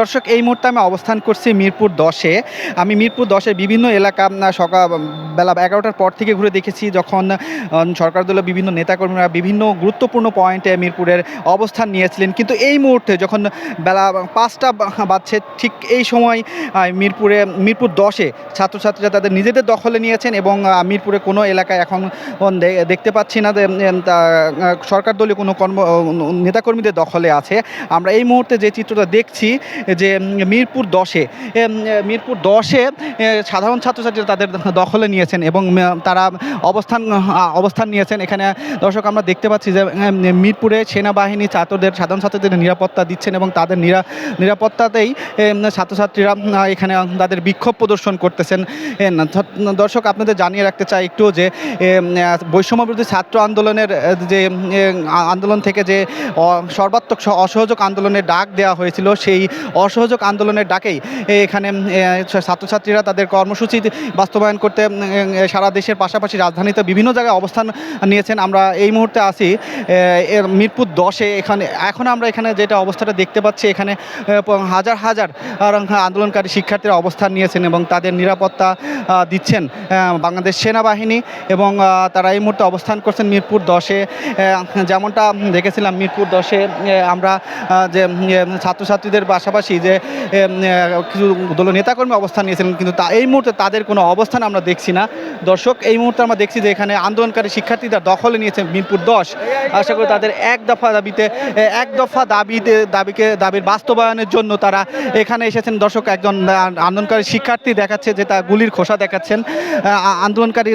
দর্শক, এই মুহূর্তে আমি অবস্থান করছি মিরপুর দশে। আমি মিরপুর দশের বিভিন্ন এলাকা সকাল বেলা এগারোটার পর থেকে ঘুরে দেখেছি যখন সরকার দলের বিভিন্ন নেতাকর্মীরা বিভিন্ন গুরুত্বপূর্ণ পয়েন্টে মিরপুরের অবস্থান নিয়েছিলেন। কিন্তু এই মুহূর্তে যখন বেলা পাঁচটা বাজছে, ঠিক এই সময় মিরপুরে, মিরপুর দশে ছাত্রছাত্রীরা তাদের নিজেদের দখলে নিয়েছেন এবং মিরপুরে কোনো এলাকায় এখন দেখতে পাচ্ছি না সরকার দলীয় কোনো কর্ম নেতাকর্মীদের দখলে আছে। আমরা এই মুহূর্তে যে চিত্রটা দেখছি যে মিরপুর দশে মিরপুর দশে সাধারণ ছাত্রছাত্রীরা তাদের দখলে নিয়েছেন এবং তারা অবস্থান অবস্থান নিয়েছেন। এখানে দর্শক আমরা দেখতে পাচ্ছি যে মিরপুরে সেনাবাহিনী ছাত্রদের, সাধারণ ছাত্রদের নিরাপত্তা দিচ্ছেন এবং তাদের নিরা, নিরাপত্তাতেই ছাত্রছাত্রীরা এখানে তাদের বিক্ষোভ প্রদর্শন করতেছেন। দর্শক আপনাদের জানিয়ে রাখতে চাই একটু যে বৈষম্যবিরোধী ছাত্র আন্দোলনের যে আন্দোলন থেকে যে সর্বাত্মক অসহযোগ আন্দোলনের ডাক দেওয়া হয়েছিল, সেই অসহযোগ আন্দোলনের ডাকেই এখানে ছাত্রছাত্রীরা তাদের কর্মসূচি বাস্তবায়ন করতে সারা দেশের পাশাপাশি রাজধানীতে বিভিন্ন জায়গায় অবস্থান নিয়েছেন। আমরা এই মুহূর্তে আছি মিরপুর দশে। এখানে, এখন আমরা এখানে যেটা অবস্থাটা দেখতে পাচ্ছি, এখানে হাজার হাজার আন্দোলনকারী শিক্ষার্থীরা অবস্থান নিয়েছেন এবং তাদের নিরাপত্তা দিচ্ছেন বাংলাদেশ সেনাবাহিনী এবং তারা এই মুহূর্তে অবস্থান করছেন মিরপুর দশে। যেমনটা দেখেছিলাম, মিরপুর দশে আমরা যে ছাত্রছাত্রীদের পাশাপাশি যে কিছু দল নেতাকর্মী অবস্থান নিয়েছিলেন কিন্তু তা, এই মুহূর্তে তাদের কোনো অবস্থান আমরা দেখছি না। দর্শক, এই মুহূর্তে আমরা দেখছি যে এখানে আন্দোলনকারী শিক্ষার্থীরা দখলে নিয়েছে মিরপুর দশ। আশা করি তাদের এক দফা দাবিতে এক দফা দাবিতে, দাবিকে, দাবির বাস্তবায়নের জন্য তারা এখানে এসেছেন। দর্শক, একজন আন্দোলনকারী শিক্ষার্থী দেখাচ্ছে যে তার গুলির খোসা দেখাচ্ছেন। আন্দোলনকারী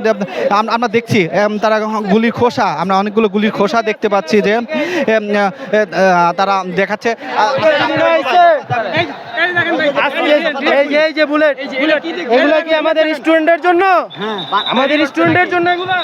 আমরা দেখছি তারা গুলির খোসা, আমরা অনেকগুলো গুলির খোসা দেখতে পাচ্ছি যে তারা দেখাচ্ছে। এই যে এই যে বুলেট এগুলো কি আমাদের স্টুডেন্টের জন্য? আমাদের স্টুডেন্টের জন্য এগুলো?